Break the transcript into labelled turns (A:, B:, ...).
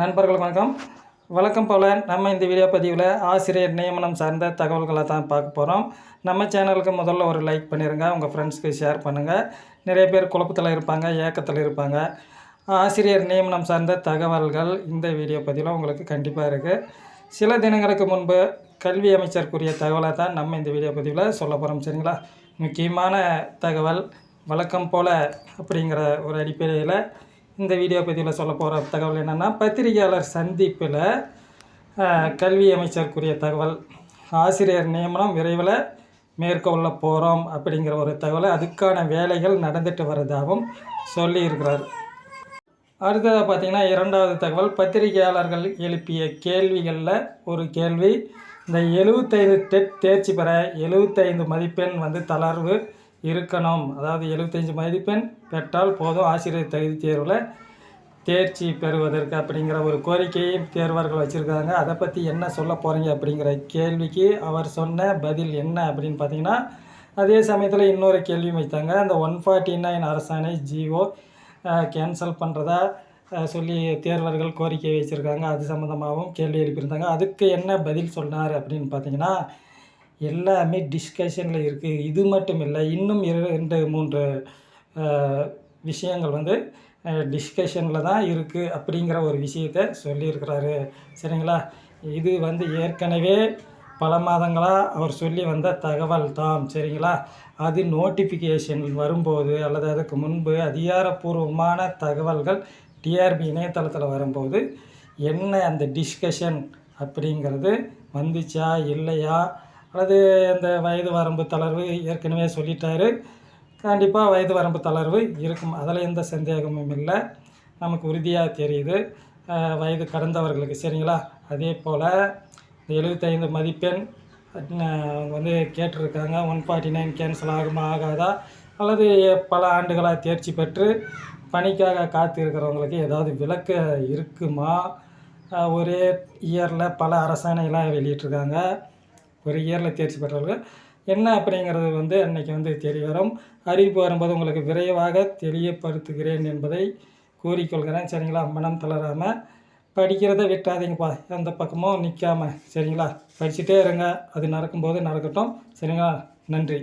A: நண்பர்கள் வணக்கம். வழக்கம் போல் நம்ம இந்த வீடியோ பதிவில் ஆசிரியர் நியமனம் சார்ந்த தகவல்களை தான் பார்க்க போகிறோம் நம்ம சேனலுக்கு முதல்ல ஒரு லைக் பண்ணிடுங்க உங்கள் ஃப்ரெண்ட்ஸ்க்கு ஷேர் பண்ணுங்கள் நிறைய பேர் குழப்பத்தில் இருப்பாங்க ஏக்கத்தில் இருப்பாங்க. ஆசிரியர் நியமனம் சார்ந்த தகவல்கள் இந்த வீடியோ பதிவில் உங்களுக்கு கண்டிப்பாக இருக்குது சில தினங்களுக்கு முன்பு கல்வி அமைச்சருக்குரிய தகவலை தான் நம்ம இந்த வீடியோ பதிவில் சொல்ல போகிறோம் சரிங்களா? முக்கியமான தகவல் வழக்கம் போல் அப்படிங்கிற ஒரு அடிப்படையில் இந்த வீடியோ பதிவில் சொல்ல போகிற தகவல் என்னென்னா பத்திரிகையாளர் சந்திப்பில் கல்வி அமைச்சருக்குரிய தகவல் ஆசிரியர் நியமனம் விரைவில் மேற்கொள்ள போகிறோம் அப்படிங்கிற ஒரு தகவலை அதுக்கான வேலைகள் நடந்துட்டு வரதாகவும் சொல்லியிருக்கிறார். அடுத்ததாக பார்த்திங்கன்னா இரண்டாவது தகவல் பத்திரிகையாளர்கள் எழுப்பிய கேள்விகளில் ஒரு கேள்வி இந்த எழுபத்தைந்து டெட் தேர்ச்சி பெற எழுபத்தைந்து மதிப்பெண் வந்து தளர்வு இருக்கணும். அதாவது எழுபத்தஞ்சி மதிப்பெண் பெற்றால் போதும் ஆசிரியர் தகுதி தேர்வில் தேர்ச்சி பெறுவதற்கு அப்படிங்கிற ஒரு கோரிக்கையை தேர்வர்கள் வச்சுருக்காங்க. அதை பற்றி என்ன சொல்ல போகிறீங்க அப்படிங்கிற கேள்விக்கு அவர் சொன்ன பதில் என்ன அப்படின்னு பார்த்தீங்கன்னா அதே சமயத்தில் இன்னொரு கேள்வியும் வைத்தாங்க. அந்த ஒன் ஃபார்ட்டி நைன் அரசாணை ஜிஓ கேன்சல் பண்ணுறதா சொல்லி தேர்வர்கள் கோரிக்கை வச்சுருக்காங்க. அது சம்மந்தமாகவும் கேள்வி எழுப்பியிருந்தாங்க. அதுக்கு என்ன பதில் சொன்னார் அப்படின்னு பார்த்தீங்கன்னா எல்லாமே டிஸ்கஷனில் இருக்குது இது மட்டும் இல்லை இன்னும் இரண்டு ரெண்டு மூன்று விஷயங்கள் வந்து டிஸ்கஷனில் தான் இருக்குது அப்படிங்கிற ஒரு விஷயத்தை சொல்லியிருக்கிறாரு. சரிங்களா? இது வந்து ஏற்கனவே பல மாதங்களாக அவர் சொல்லி வந்த தகவல் தான். சரிங்களா? அது நோட்டிஃபிகேஷன் வரும்போது அல்லது அதுக்கு முன்பு அதிகாரப்பூர்வமான தகவல்கள் டிஆர்பி இணையதளத்தில் வரும்போது என்ன அந்த டிஸ்கஷன் அப்படிங்கிறது வந்துச்சா இல்லையா அல்லது இந்த வயது வரம்பு தளர்வு ஏற்கனவே சொல்லிட்டாரு. கண்டிப்பாக வயது வரம்பு தளர்வு இருக்கும். அதில் எந்த சந்தேகமும் இல்லை. நமக்கு உறுதியாக தெரியுது. வயது கடந்தவர்களுக்கு சரிங்களா? அதே போல் இந்த எழுபத்தைந்து மதிப்பெண் அவங்க வந்து கேட்டிருக்காங்க. ஒன் ஃபார்ட்டி நைன் கேன்சல் ஆகுமா ஆகாதா? அல்லது பல ஆண்டுகளாக தேர்ச்சி பெற்று பணிக்காக காத்து இருக்கிறவங்களுக்கு ஏதாவது விளக்க இருக்குமா? ஒரே இயரில் பல அரசாணைகளாக வெளியிட்டிருக்காங்க. ஒரு இயரில் தேர்ச்சி பெற்றவர்கள். என்ன அப்படிங்கிறது வந்து அன்னைக்கு வந்து தெரிய வரும். அறிவிப்பு வரும்போது உங்களுக்கு விரைவாக தெரியப்படுத்துகிறேன் என்பதை கூறிக்கொள்கிறேன். சரிங்களா? மனம் தளராமல் படிக்கிறத விட்டாதீங்கப்பா. எந்த பக்கமும் நிற்காம சரிங்களா? படிச்சுட்டே இருங்க. அது நடக்கும்போது நடக்கட்டும். சரிங்களா? நன்றி.